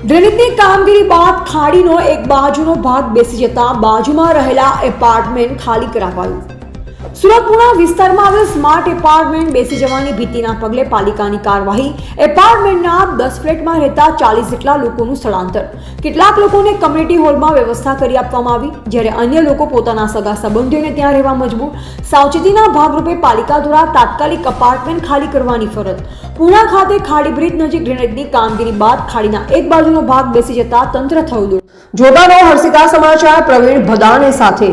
ડ્રેનેજની કામગીરી બાદ ખાડીનો એક બાજુનો ભાગ બેસી જતા બાજુમાં રહેલા એપાર્ટમેન્ટ ખાલી કરાવાયું. સુરતપુરા વિસ્તારમાં આવેલ સ્માર્ટ એપાર્ટમેન્ટ બેસી જવાની ભીતિના પગલે પાલિકાની કાર્યવાહી એપાર્ટમેન્ટના દસ ફ્લેટમાં રહેતા ચાલીસ જેટલા લોકોનું સ્થળાંતર. કેટલાક લોકોને કમ્યુનિટી હોલમાં વ્યવસ્થા કરી આપવામાં આવી, જ્યારે અન્ય લોકો પોતાના સગા સંબંધીઓને ત્યાં રહેવા મજબૂર. સાવચેતીના ભાગરૂપે પાલિકા દ્વારા તાત્કાલિક અપાર્ટમેન્ટ ખાલી કરવાની ફરજ. પુણા ખાતે ખાડી બ્રિજ નજીક ડ્રેનેજની કામગીરી બાદ ખાડીના એક બાજુનો ભાગ બેસી જતા તંત્ર થયું દૂર જોતાનો હર્ષિકા સમાચાર, પ્રવીણ ભદાને સાથે.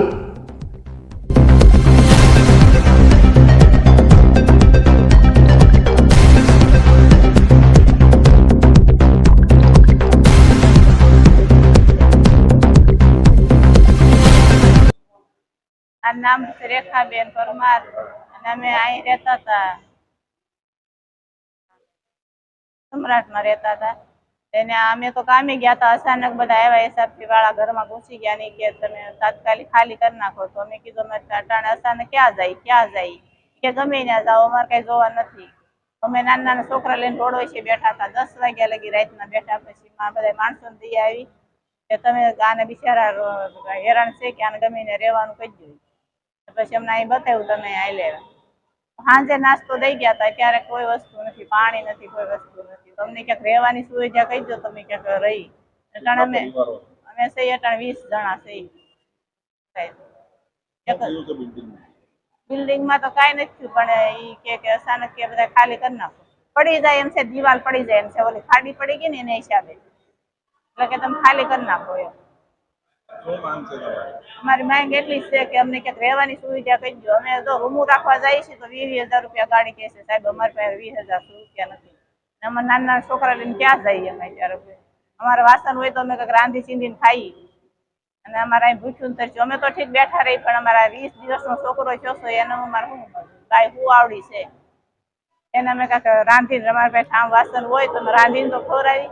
નામ રેખાબેન પરમાર અમે અહીં રહેતા હતા. સમ્રાટમાં રહેતા હતા. એને અમે તો કામે ગયા હતા. અચાનક બધા આવ્યા હિસાબથી વાળા ઘરમાં ઘૂસી ગયા નહીં કે તમે તાત્કાલિક ખાલી કરી નાખો. તો અમે કીધું અમે અટાણે અચાનક ક્યાં જાય? ક્યાં જાય? કે ગમે ત્યાં જાઓ, અમારે કઈ જોવા નથી. અમે નાના નાના છોકરા લઈને રોડ છે બેઠા હતા. દસ વાગ્યા લગી રાતના બેઠા પછી બધા માણસો દઈ આવી કે તમે આને બિચારા હેરાન છે કે આને ગમે ને રહેવાનું કહી દો પછી અમને અહીં બતાવ્યું તમે લેવા સાંજે નાસ્તો દઈ ગયા હતા ત્યારે કોઈ વસ્તુ નથી પાણી નથી કોઈ વસ્તુ નથી. તમને ક્યાંક રહેવાની સુવિધા કહી દો તમે ક્યાંક રહી. એટલે અમે અમે સહી અટાણે વીસ જણા સહી બિલ્ડિંગમાં તો કાંઈ નથી થયું પણ ઈ કે કે અચાનક કે બધા ખાલી કરી નાખો. પડી જાય એમ છે દિવાલ પડી જાય એમ છે ઓલી ખાડી પડી ગઈ ને એના હિસાબે. એટલે કે તમે ખાલી કરી નાખો એમ. અમારી માંગ એટલી છે કે અમને ક્યાંક રહેવાની સુવિધા કહી દો. અમે તો રૂમું રાખવા જઈએ છીએ તો વીસ હજાર રૂપિયા ગાડી કહે છે, સાહેબ, અમારી પાસે વીસ હજાર રૂપિયા નથી. અમે નાના છોકરા લઈને ક્યાં જઈએ અમે ત્યારે અમારે વાસણ હોય તો અમે કંઈક રાંધી ચીંધીને ખાઈએ. અને અમારે અહીં ભૂખ્યું તરીકે અમે તો ઠીક બેઠા રહી, પણ અમારા વીસ દિવસનો છોકરો થયો છે, એને અમારે શું કાંઈ શું આવડી છે? એને અમે કાંઈક રાંધીને અમારી પાસે આમ વાસણ હોય તો અમે રાંધીને તો ખવડાવી